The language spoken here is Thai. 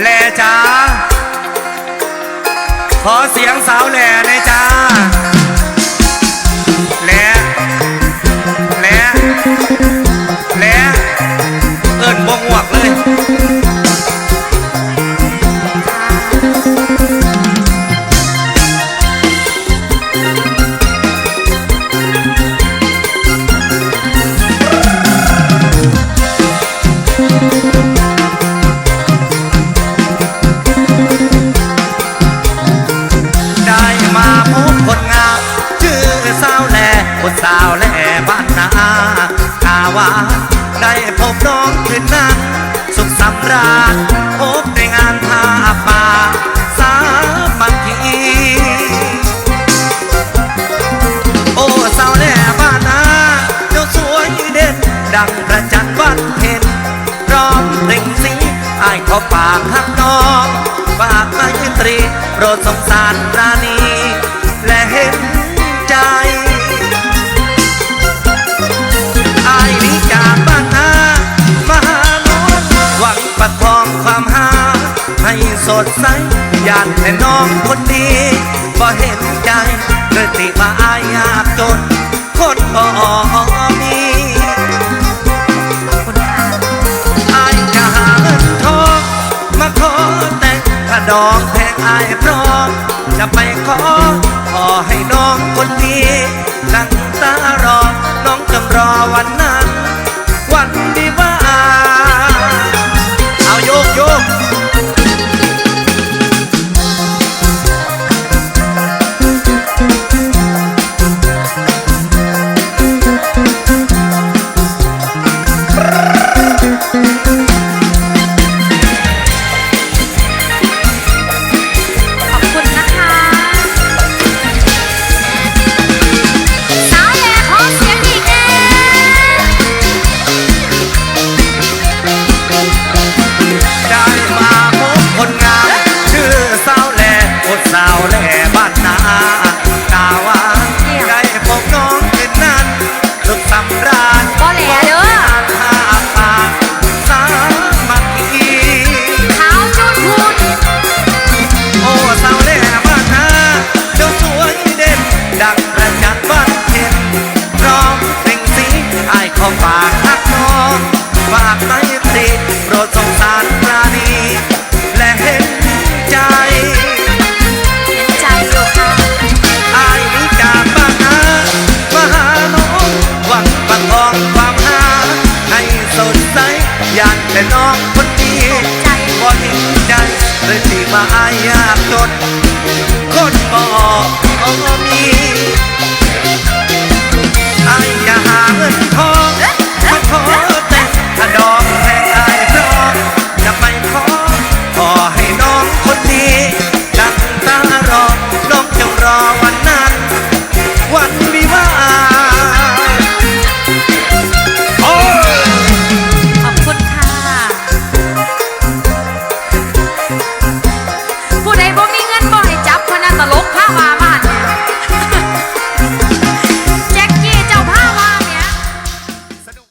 แหล่จ้าขอเสียงสาวแหล่นะจ้าแหล่แหล่าวา ได้พบน้องคืนนั้น สุขสำราญพบในงานท่าป่าสามัคคีโอ้สาวแหล่บ้านนาเจ้าสวยเด่น ดังประจันวันเพ็ญพร้อมเพลงสีอายขอฝากฮักน้องฝากมายินตรีโปรดสงสารราณีและเห็น สดใสอยากแต่น้องคนดีบ่เห็นใจเลยติมาอายยากจนคนบ่มีอายจะหาเงินทองมาขอแต่งถ้าดอกแพงอายพร้อมจะไปขอ บ่เห็นใจเลยที่มาอายยากจนคนบ่มี